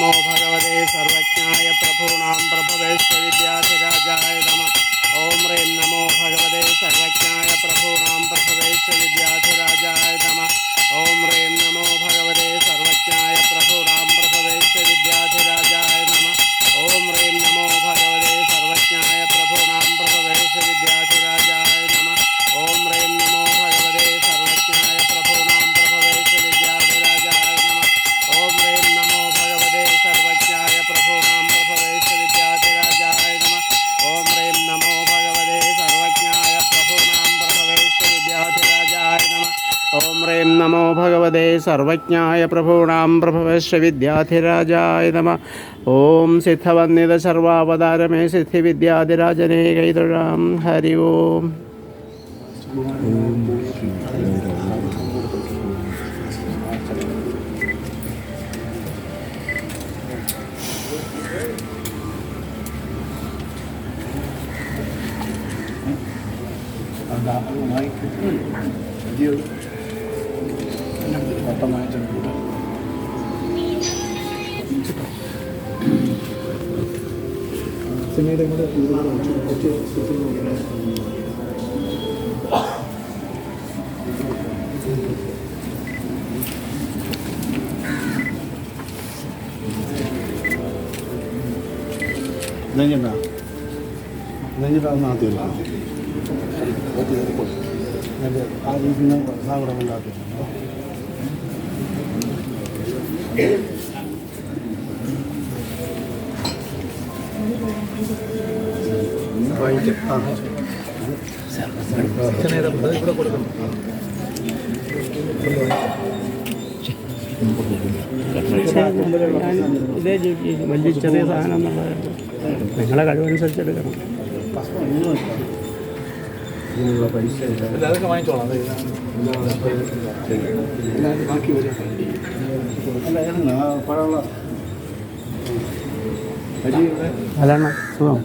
नमो भगवते सर्वज्ञाय प्रभूणां प्रभवेश्वविद्याधिराजाय नमः। ॐ ह्रीं नमो भगवते सर्वज्ञाय प्रभु ओम रेम नमो भगवते सर्वज्ञाय प्रभूणां प्रभवश्च नमः। ॐ सिद्धवन्दितसर्वावतारमे सिद्धिविद्याधिराजने कैतुरां। हरि ओम्। Thank you. സിദ്ധിവിദ്യാധിരാജനേ കൈതൊഴാം ഹരി ഓം നെഞ്ഞിട്ടാ നെഞ്ഞിട്ടാ നാത്തില്ല ആ രീതിയിൽ സാഗരമില്ലാത്ത ഇതേ വലിയ ചെറിയ സാധനം എന്നുള്ളത് നിങ്ങളെ കഴിവനുസരിച്ച് എടുക്കണം അതൊക്കെ വാങ്ങിച്ചോളാം. അല്ല പഴമുള്ള അരി അതാണ് സുഖം.